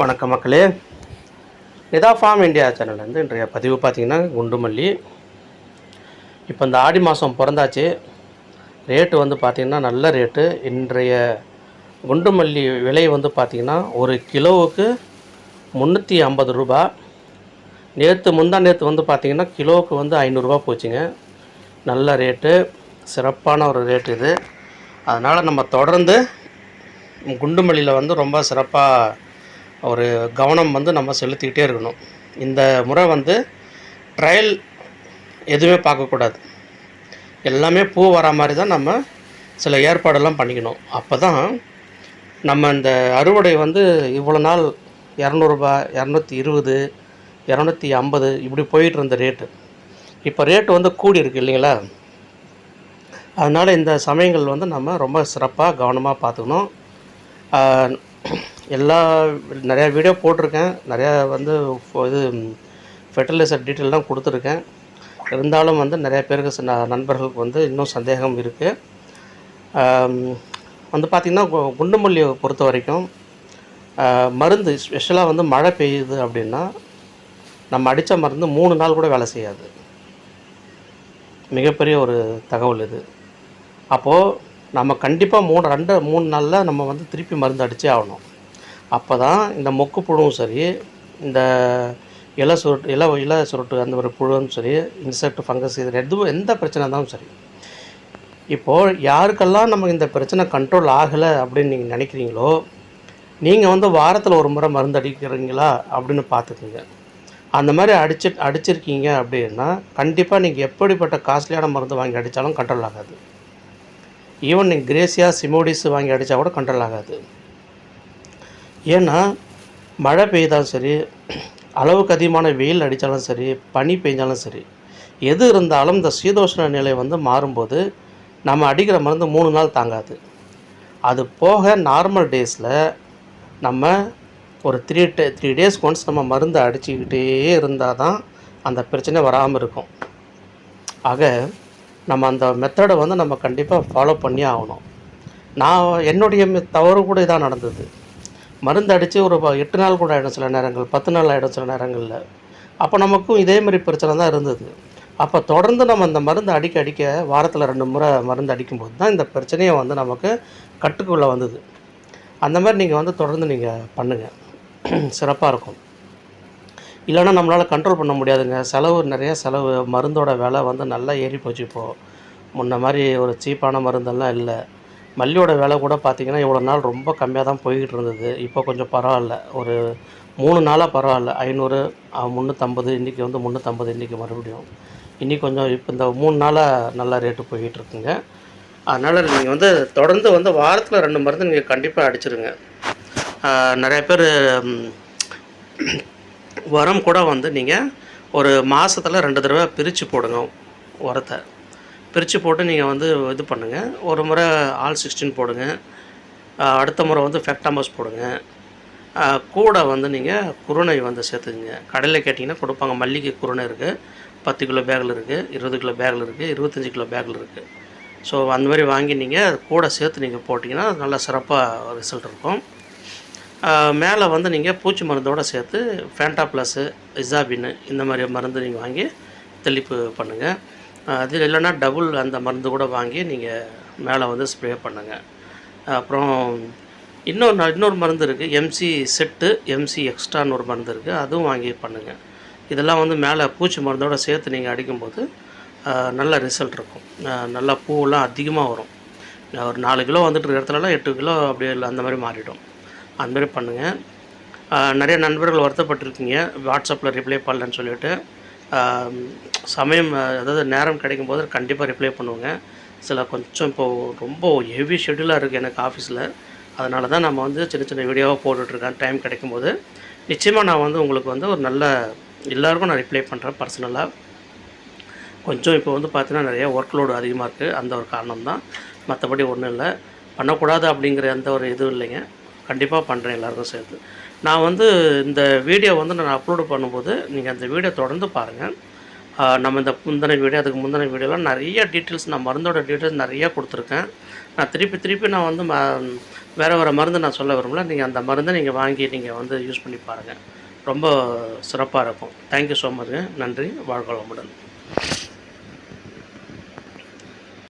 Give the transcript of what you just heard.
வணக்கம் மக்களே. Nita form India சேனல்லேருந்து இன்றைய பதிவு பார்த்திங்கன்னா குண்டுமல்லி. இப்போ இந்த ஆடி மாதம் பிறந்தாச்சு. ரேட்டு வந்து பார்த்திங்கன்னா நல்ல ரேட்டு. இன்றைய குண்டுமல்லி விலை வந்து பார்த்திங்கன்னா ஒரு கிலோவுக்கு முந்நூற்றி ஐம்பது ரூபா. நேற்று முந்தா நேற்று வந்து பார்த்திங்கன்னா கிலோவுக்கு வந்து ஐநூறுரூவா போச்சுங்க. நல்ல ரேட்டு. சிறப்பான ஒரு ரேட் இது. அதனால் நம்ம தொடர்ந்து குண்டுமல்லியில் வந்து ரொம்ப சிறப்பாக ஒரு கவனம் வந்து நம்ம செலுத்திக்கிட்டே இருக்கணும். இந்த முறை வந்து ட்ரையல் எதுவுமே பார்க்கக்கூடாது எல்லாமே பூ வர மாதிரி தான் நம்ம சில ஏற்பாடெல்லாம் பண்ணிக்கணும். அப்போ தான் நம்ம இந்த அறுவடை வந்து இவ்வளோ நாள் இரநூறுபா இரநூத்தி இருபது இரநூத்தி ஐம்பது இப்படி போயிட்டு இருந்த ரேட்டு இப்போ ரேட்டு வந்து கூடி இருக்கு இல்லைங்களா? அதனால் இந்த சமயங்கள் வந்து நம்ம ரொம்ப சிறப்பாக கவனமாக பார்த்துக்கணும். எல்லா நிறையா வீடியோ போட்டிருக்கேன். நிறையா வந்து இது ஃபெர்டிலைசர் டீட்டெயிலாம் கொடுத்துருக்கேன். இருந்தாலும் வந்து நிறையா பேருக்கு நண்பர்களுக்கு வந்து இன்னும் சந்தேகம் இருக்குது வந்து பார்த்திங்கன்னா குண்டுமல்லியை பொறுத்த வரைக்கும் மருந்து ஸ்பெஷலாக வந்து மழை பெய்யுது அப்படின்னா நம்ம அடித்த மருந்து மூணு நாள் கூட வேலை செய்யாது. மிகப்பெரிய ஒரு தகவல் இது. அப்போது நம்ம கண்டிப்பாக மூணு ரெண்டு மூணு நாளில் நம்ம வந்து திருப்பி மருந்து அடித்தே ஆகணும். அப்போ தான் இந்த மொக்கு புழுவும் சரி இந்த இலை சுருட்டு இலை இலை சுருட்டு அந்த ஒரு புழுவும் சரி இன்செக்ட் ஃபங்கஸ் இது எதுவும் எந்த பிரச்சனை இருந்தாலும் சரி. இப்போது யாருக்கெல்லாம் நம்ம இந்த பிரச்சனை கண்ட்ரோல் ஆகலை அப்படின்னு நீங்கள் நினைக்கிறீங்களோ நீங்கள் வந்து வாரத்தில் ஒரு முறை மருந்து அடிக்கிறீங்களா அப்படின்னு பார்த்துக்குங்க. அந்த மாதிரி அடிச்சு அடிச்சிருக்கீங்க அப்படின்னா கண்டிப்பாக நீங்கள் எப்படிப்பட்ட காஸ்ட்லியான மருந்து வாங்கி அடித்தாலும் கண்ட்ரோல் ஆகாது. ஈவன் நீங்கள் கிரேசியா சிமோடிஸ் வாங்கி அடித்தா கூட கண்ட்ரோல் ஆகாது. ஏன்னா மழை பெய்தாலும் சரி அளவுக்கு அதிகமான வெயில் அடித்தாலும் சரி பனி பெய்ஞ்சாலும் சரி எது இருந்தாலும் இந்த சீதோஷ்ண நிலை வந்து மாறும்போது நம்ம அடிக்கிற மருந்து மூணு நாள் தாங்காது. அது போக நார்மல் டேஸில் நம்ம ஒரு three day three days once நம்ம மருந்து அடிச்சுக்கிட்டே இருந்தால் தான் அந்த பிரச்சனை வராமல் இருக்கும். ஆக நம்ம அந்த மெத்தடை வந்து நம்ம கண்டிப்பாக ஃபாலோ பண்ணி ஆகணும். நான் என்னுடைய தவறு கூட இதான் நடந்தது. மருந்து அடித்து ஒரு எட்டு நாள் கூட ஆகிடும் சில நேரங்கள் பத்து நாள் ஆகிடும் சில நேரங்களில். அப்போ நமக்கும் இதே மாதிரி பிரச்சனை தான் இருந்தது. அப்போ தொடர்ந்து நம்ம அந்த மருந்து அடிக்க அடிக்க வாரத்தில் ரெண்டு முறை மருந்து அடிக்கும்போது தான் இந்த பிரச்சனையை வந்து நமக்கு கட்டுக்குள்ளே வந்தது. அந்த மாதிரி நீங்கள் வந்து தொடர்ந்து நீங்கள் பண்ணுங்கள் சிறப்பாக இருக்கும். இல்லைன்னா நம்மளால் கண்ட்ரோல் பண்ண முடியாதுங்க. செலவு நிறைய செலவு மருந்தோட விலை வந்து நல்லா ஏறி போச்சு இப்போது முன்ன மாதிரி ஒரு சீப்பான மருந்தெல்லாம் இல்லை. மல்லியோட விலை கூட பார்த்திங்கன்னா இவ்வளோ நாள் ரொம்ப கம்மியாக தான் போய்கிட்டு இருந்தது. இப்போ கொஞ்சம் பரவாயில்ல. ஒரு மூணு நாளாக பரவாயில்ல. ஐநூறு முந்நூற்றம்பது இன்றைக்கி வந்து முந்நூற்றம்பது இன்றைக்கி மறுபடியும். இன்றைக்கி கொஞ்சம் இப்போ இந்த மூணு நாளாக நல்ல ரேட்டு போய்கிட்டு இருக்குங்க. அதனால் நீங்கள் வந்து தொடர்ந்து வந்து வாரத்தில் ரெண்டு மருந்து நீங்கள் கண்டிப்பாக அடிச்சிருங்க. நிறைய பேர் உரம் கூட வந்து நீங்கள் ஒரு மாதத்தில் ரெண்டு தடவை பிரித்து போடுங்க உரத்தை. பிரித்து போட்டு நீங்கள் வந்து இது பண்ணுங்கள் ஒரு முறை ஆல் சிக்ஸ்டீன் போடுங்க. அடுத்த முறை வந்து ஃபெக்டாமஸ் போடுங்க. கூட வந்து நீங்கள் குருணை வந்து சேர்த்துக்குங்க. கடையில் கேட்டிங்கன்னா கொடுப்பாங்க. மல்லிகை குருணை இருக்குது பத்து கிலோ பேக்கில் இருக்குது இருபது கிலோ பேக்கில் இருக்குது இருபத்தஞ்சி கிலோ பேக்கில் இருக்குது ஸோ அந்த மாதிரி வாங்கி நீங்கள் அது கூட சேர்த்து நீங்கள் போட்டிங்கன்னா நல்ல சிறப்பாக ரிசல்ட் இருக்கும். மேலே வந்து நீங்கள் பூச்சி மருந்தோடு சேர்த்து ஃபேண்டா ப்ளஸ்ஸு இசாபின்னு இந்த மாதிரி மருந்து நீங்கள் வாங்கி தெளிப்பு பண்ணுங்கள் அது இல்லைன்னா டபுள் அந்த மருந்து கூட வாங்கி நீங்கள் மேலே வந்து ஸ்ப்ரே பண்ணுங்கள் அப்புறம் இன்னொரு இன்னொரு மருந்து இருக்குது எம்சி செட்டு எம்சி எக்ஸ்ட்ரான்னு ஒரு மருந்து இருக்குது அதுவும் வாங்கி பண்ணுங்கள் இதெல்லாம் வந்து மேலே பூச்சி மருந்தோடு சேர்த்து நீங்கள் அடிக்கும்போது நல்ல ரிசல்ட் இருக்கும். நல்லா பூவெல்லாம் அதிகமாக வரும். ஒரு நாலு கிலோ வந்துட்டு இருக்கிற இடத்துலலாம் எட்டு கிலோ அப்படியே இல்லை அந்த மாதிரி மாறிடும். அந்த மாதிரி பண்ணுங்கள் நிறைய நண்பர்கள் வருத்தப்பட்டிருக்கீங்க. வாட்ஸ்அப்பில் ரிப்ளை பண்ணலன்னு சொல்லிவிட்டு சமயம் அதாவது நேரம் கிடைக்கும் போது கண்டிப்பாக ரிப்ளை பண்ணுவோங்க. சில கொஞ்சம் இப்போது ரொம்ப ஹெவி ஷெட்யூலாக இருக்குது எனக்கு ஆஃபீஸில் அதனால தான் நம்ம வந்து சின்ன சின்ன வீடியோவாக போட்டுட்ருக்கேன் டைம் கிடைக்கும்போது. நிச்சயமாக நான் வந்து உங்களுக்கு வந்து ஒரு நல்ல எல்லாருக்கும் நான் ரிப்ளை பண்ணுறேன் பர்சனலாக கொஞ்சம் இப்போ வந்து பார்த்தீங்கன்னா நிறைய ஒர்க் லோடு அதிகமாக இருக்குது அந்த ஒரு காரணம் தான் மற்றபடி ஒன்றும் இல்லை. பண்ணக்கூடாது அப்படிங்கிற எந்த ஒரு இதுவும் இல்லைங்க. கண்டிப்பாக பண்ணுறேன் எல்லாருக்கும் சேர்த்து. நான் வந்து இந்த வீடியோ வந்து நான் அப்லோடு பண்ணும்போது நீங்கள் அந்த வீடியோ தொடர்ந்து பாருங்கள் நம்ம இந்த முந்தின வீடியோ அதுக்கு முந்தின வீடியோலாம் நிறைய டீட்டெயில்ஸ் நான் மருந்தோட டீட்டெயில்ஸ் நிறைய கொடுத்துருக்கேன். நான் திருப்பி திருப்பி நான் வந்து ம வேறு வேறு மருந்து நான் சொல்ல விரும்பல. நீங்கள் அந்த மருந்தை நீங்கள் வாங்கி நீங்கள் வந்து யூஸ் பண்ணி பாருங்கள் ரொம்ப சிறப்பாக இருக்கும். தேங்க்யூ ஸோ மச்ங்க நன்றி. வாழ்க வளமுடன்.